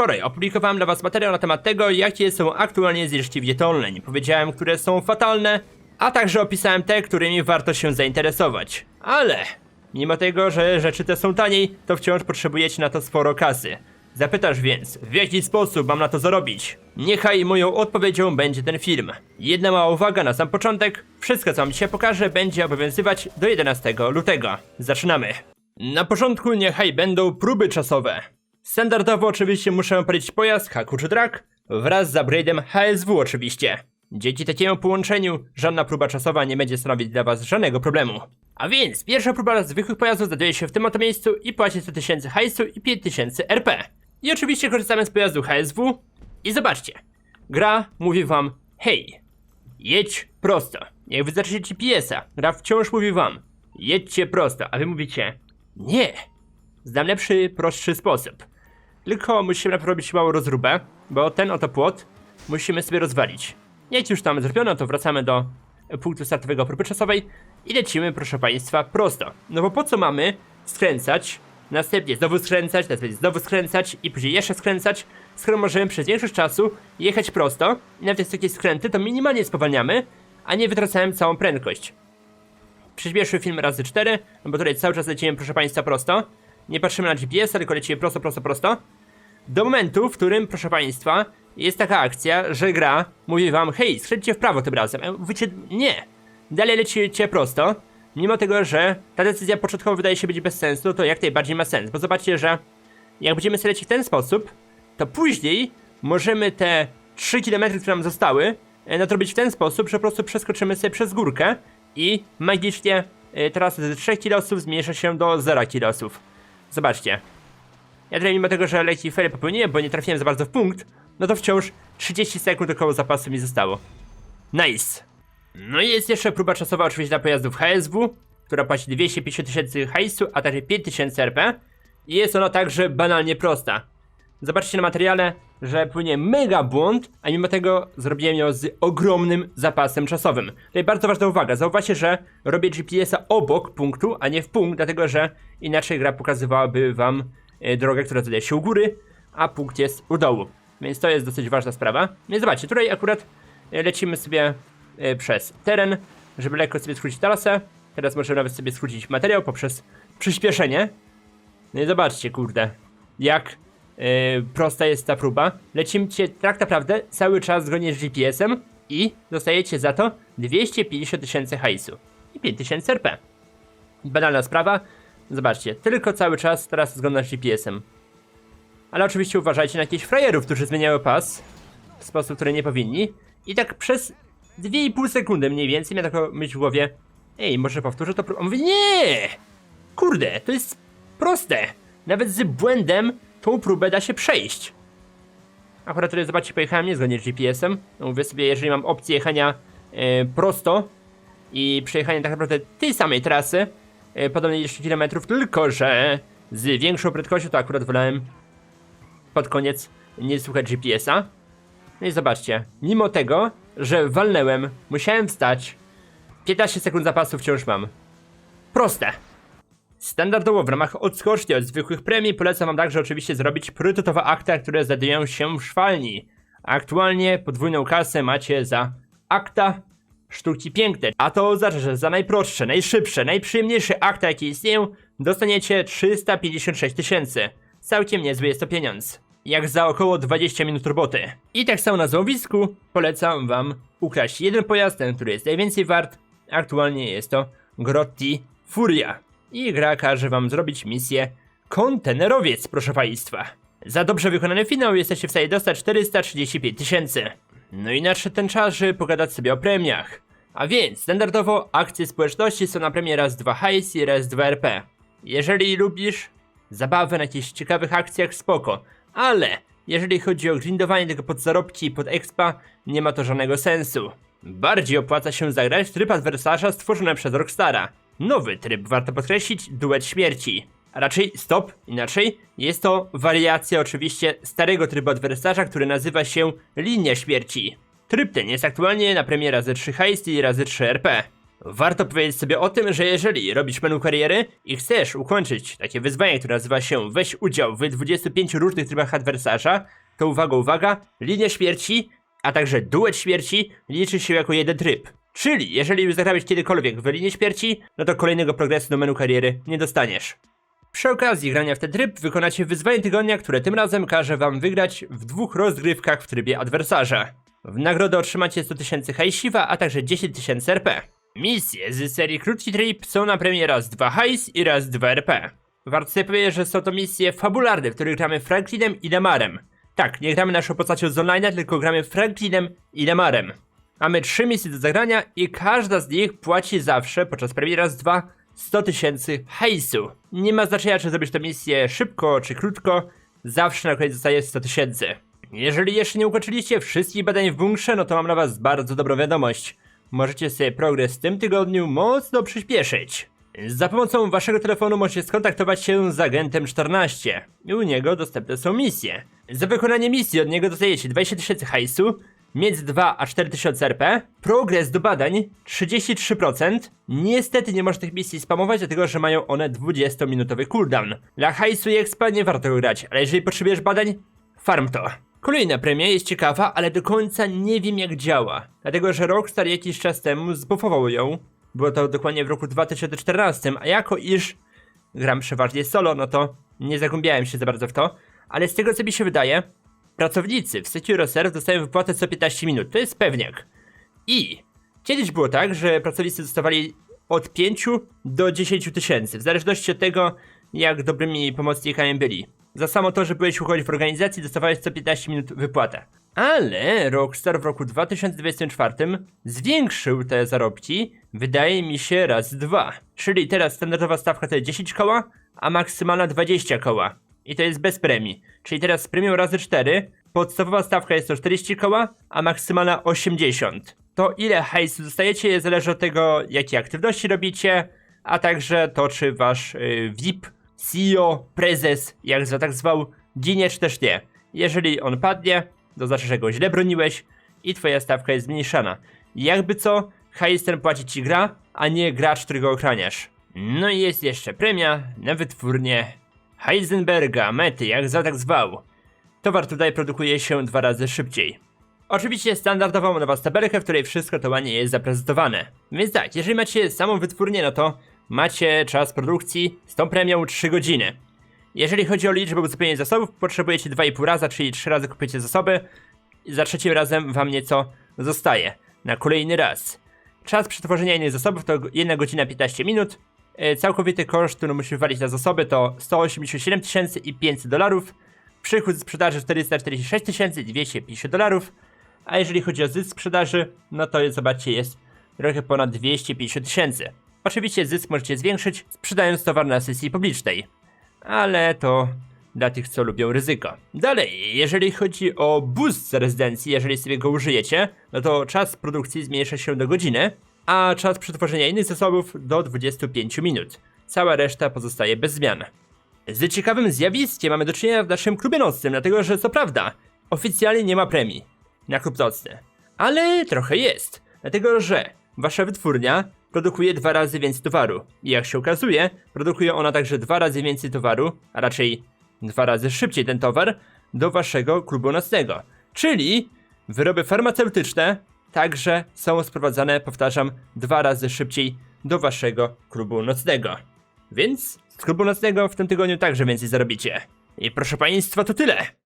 Wczoraj opublikowałem dla was materiał na temat tego, jakie są aktualnie zniżki w Jetonline. Powiedziałem, które są fatalne, a także opisałem te, którymi warto się zainteresować. Ale, mimo tego, że rzeczy te są taniej, to wciąż potrzebujecie na to sporo kasy. Zapytasz więc, w jaki sposób mam na to zarobić? Niechaj moją odpowiedzią będzie ten film. Jedna mała uwaga na sam początek. Wszystko co wam dzisiaj pokażę będzie obowiązywać do 11 lutego. Zaczynamy. Na początku niechaj będą próby czasowe. Standardowo oczywiście muszę palić pojazd Haku czy Drak wraz z upgrade'em HSW oczywiście. Dzięki takiemu połączeniu żadna próba czasowa nie będzie stanowić dla was żadnego problemu. A więc pierwsza próba zwykłych pojazdów znajduje się w tym oto miejscu i płaci 100 tysięcy hajsu i 5000 RP. I oczywiście korzystamy z pojazdu HSW i zobaczcie. Gra mówi wam hej, jedź prosto. Jak wyznaczycie GPS-a, gra wciąż mówi wam jedźcie prosto, a wy mówicie nie. Znam lepszy, prostszy sposób. Tylko musimy najpierw robić małą rozróbę, bo ten oto płot musimy sobie rozwalić. Jak już tam zrobiono, to wracamy do punktu startowego próby czasowej i lecimy, proszę Państwa, prosto. No bo po co mamy skręcać, następnie znowu skręcać, następnie znowu skręcać i później jeszcze skręcać, skoro możemy przez większość czasu jechać prosto i nawet jak takie skręty, to minimalnie spowalniamy, a nie wytracałem całą prędkość. Przyspieszył film razy 4, no bo tutaj cały czas lecimy, proszę Państwa, prosto. Nie patrzymy na GPS, tylko lecimy prosto, prosto, prosto. Do momentu, w którym, proszę Państwa, jest taka akcja, że gra mówi Wam, hej, skręćcie w prawo tym razem. A Mówicie, nie. Dalej lecicie prosto. Mimo tego, że ta decyzja początkowo wydaje się być bez sensu, to jak najbardziej ma sens. Bo zobaczcie, że jak będziemy sobie lecieć w ten sposób, to później możemy te 3 km, które nam zostały, e, nadrobić w ten sposób, że po prostu przeskoczymy sobie przez górkę i magicznie e, teraz z 3 kilosów zmniejsza się do 0 kilosów. Zobaczcie. Ja tutaj mimo tego, że leci fery popełniłem, bo nie trafiłem za bardzo w punkt, no to wciąż 30 sekund około zapasu mi zostało. Nice. No i jest jeszcze próba czasowa oczywiście dla pojazdów HSW, która płaci 250 tysięcy hajsu, a także 5000 RP. I jest ona także banalnie prosta. Zobaczcie na materiale, że płynie mega błąd, a mimo tego zrobiłem ją z ogromnym zapasem czasowym. Tutaj bardzo ważna uwaga, zauważcie, że robię GPS-a obok punktu, a nie w punkt, dlatego że inaczej gra pokazywałaby wam drogę, która znajduje się u góry, a punkt jest u dołu. Więc to jest dosyć ważna sprawa. Więc zobaczcie, tutaj akurat e, lecimy sobie e, przez teren, żeby lekko sobie skrócić trasę. Teraz możemy nawet sobie skrócić materiał poprzez przyspieszenie. No i zobaczcie, kurde, jak yy, prosta jest ta próba. Lecimy tak naprawdę cały czas zgodnie z GPS-em i dostajecie za to 250 tysięcy hajsu i 5000 RP. Banalna sprawa. Zobaczcie, tylko cały czas teraz zgodna GPS-em. Ale oczywiście uważajcie na jakichś frajerów, którzy zmieniają pas w sposób, który nie powinni. I tak przez 2,5 sekundy mniej więcej miałem taką myśl w głowie Ej, może powtórzę to? pró-" On mówi, nie! Kurde, to jest proste. Nawet z błędem tą próbę da się przejść. Akurat tutaj zobaczcie, pojechałem niezgodnie z GPS-em. No mówię sobie, jeżeli mam opcję jechania e, prosto i przejechania tak naprawdę tej samej trasy, e, podobnej ilości kilometrów, tylko że z większą prędkością, to akurat wolałem pod koniec nie słuchać GPS-a. No i zobaczcie, mimo tego, że walnęłem, musiałem wstać, 15 sekund zapasu wciąż mam. Proste. Standardowo w ramach odskoczni od zwykłych premii polecam wam także oczywiście zrobić priorytetowe akta, które znajdują się w szwalni. Aktualnie podwójną kasę macie za akta sztuki piękne, a to oznacza, że za najprostsze, najszybsze, najprzyjemniejsze akta jakie istnieją dostaniecie 356 tysięcy. Całkiem niezły jest to pieniądz. Jak za około 20 minut roboty. I tak samo na złowisku polecam wam ukraść jeden pojazd, ten który jest najwięcej wart. Aktualnie jest to Grotti Furia. I gra każe wam zrobić misję kontenerowiec, proszę państwa. Za dobrze wykonany finał jesteście w stanie dostać 435 tysięcy. No i nadszedł ten czas, żeby pogadać sobie o premiach. A więc, standardowo akcje społeczności są na premię raz 2 hajs i raz 2 RP. Jeżeli lubisz zabawę na jakichś ciekawych akcjach, spoko. Ale jeżeli chodzi o grindowanie tego pod zarobki i pod expa, nie ma to żadnego sensu. Bardziej opłaca się zagrać tryb adwersarza stworzony przez Rockstara. Nowy tryb, warto podkreślić, duet śmierci. A raczej stop, inaczej, jest to wariacja oczywiście starego trybu adwersarza, który nazywa się Linia Śmierci. Tryb ten jest aktualnie na premię razy 3 heist i razy 3 RP. Warto powiedzieć sobie o tym, że jeżeli robisz menu kariery i chcesz ukończyć takie wyzwanie, które nazywa się weź udział w 25 różnych trybach adwersarza, to uwaga, uwaga, linia śmierci, a także duet śmierci liczy się jako jeden tryb. Czyli jeżeli już zagrałeś kiedykolwiek w linię śmierci, no to kolejnego progresu do menu kariery nie dostaniesz. Przy okazji grania w ten tryb wykonacie wyzwanie tygodnia, które tym razem każe wam wygrać w dwóch rozgrywkach w trybie adwersarza. W nagrodę otrzymacie 100 tysięcy hajsiwa, a także 10 tysięcy RP. Misje z serii Krótki Trip są na premię raz 2 hajs i raz 2 RP. Warto sobie powiedzieć, że są to misje fabularne, w których gramy Franklinem i Damarem. Tak, nie gramy naszą postacią z online, tylko gramy Franklinem i Damarem. Mamy trzy misje do zagrania i każda z nich płaci zawsze, podczas premiery raz dwa, 100 tysięcy hajsu. Nie ma znaczenia, czy zrobisz tę misję szybko, czy krótko, zawsze na koniec zostaje 100 tysięcy. Jeżeli jeszcze nie ukończyliście wszystkich badań w bunkrze, no to mam dla was bardzo dobrą wiadomość. Możecie sobie progres w tym tygodniu mocno przyspieszyć. Za pomocą waszego telefonu możecie skontaktować się z agentem 14 i u niego dostępne są misje. Za wykonanie misji od niego dostajecie 20 tysięcy hajsu, między 2 a 4 tysiące RP, progres do badań 33%. Niestety nie można tych misji spamować, dlatego że mają one 20-minutowy cooldown. Dla hajsu i expa nie warto grać, ale jeżeli potrzebujesz badań, farm to. Kolejna premia jest ciekawa, ale do końca nie wiem jak działa. Dlatego, że Rockstar jakiś czas temu zbufował ją. Było to dokładnie w roku 2014, a jako iż gram przeważnie solo, no to nie zagłębiałem się za bardzo w to. Ale z tego co mi się wydaje, pracownicy w SecuroServe dostają wypłatę co 15 minut. To jest pewniak. I kiedyś było tak, że pracownicy dostawali od 5 do 10 tysięcy, w zależności od tego, jak dobrymi pomocnikami byli. Za samo to, że byłeś uchodzić w organizacji, dostawałeś co 15 minut wypłatę. Ale Rockstar w roku 2024 zwiększył te zarobki, wydaje mi się, raz dwa. Czyli teraz standardowa stawka to jest 10 koła, a maksymalna 20 koła. I to jest bez premii. Czyli teraz z premią razy 4, podstawowa stawka jest to 40 koła, a maksymalna 80. To ile hajsu dostajecie zależy od tego, jakie aktywności robicie, a także to, czy wasz y, VIP, CEO, prezes, jak za tak zwał, ginie czy też nie. Jeżeli on padnie, to znaczy, że go źle broniłeś i twoja stawka jest zmniejszana. Jakby co, hajs ten płaci ci gra, a nie gracz, którego ochraniasz. No i jest jeszcze premia na wytwórnię Heisenberga, mety, jak za tak zwał. Towar tutaj produkuje się dwa razy szybciej. Oczywiście standardowo mam na was tabelkę, w której wszystko to ładnie jest zaprezentowane. Więc tak, jeżeli macie samą wytwórnię, no to macie czas produkcji z tą premią 3 godziny. Jeżeli chodzi o liczbę uzupełnienia zasobów, potrzebujecie 2,5 raza, czyli 3 razy kupujecie zasoby za trzecim razem wam nieco zostaje na kolejny raz. Czas przetworzenia innych zasobów to 1 godzina 15 minut. E, Całkowity koszt, który musisz walić na zasoby to 187 tysięcy i 500 dolarów. Przychód z sprzedaży 446 tysięcy 250 dolarów. A jeżeli chodzi o zysk sprzedaży, no to jest, zobaczcie, jest trochę ponad 250 tysięcy. Oczywiście zysk możecie zwiększyć, sprzedając towar na sesji publicznej. Ale to dla tych, co lubią ryzyko. Dalej, jeżeli chodzi o boost z rezydencji, jeżeli sobie go użyjecie, no to czas produkcji zmniejsza się do godziny, a czas przetworzenia innych zasobów do 25 minut. Cała reszta pozostaje bez zmian. Z ciekawym zjawiskiem mamy do czynienia w naszym klubie nocnym, dlatego że co prawda, oficjalnie nie ma premii na klub nocny, ale trochę jest, dlatego że wasza wytwórnia produkuje dwa razy więcej towaru i jak się okazuje, produkuje ona także dwa razy więcej towaru, a raczej dwa razy szybciej ten towar do waszego klubu nocnego. Czyli wyroby farmaceutyczne także są sprowadzane, powtarzam, dwa razy szybciej do waszego klubu nocnego. Więc z klubu nocnego w tym tygodniu także więcej zarobicie. I proszę państwa, to tyle.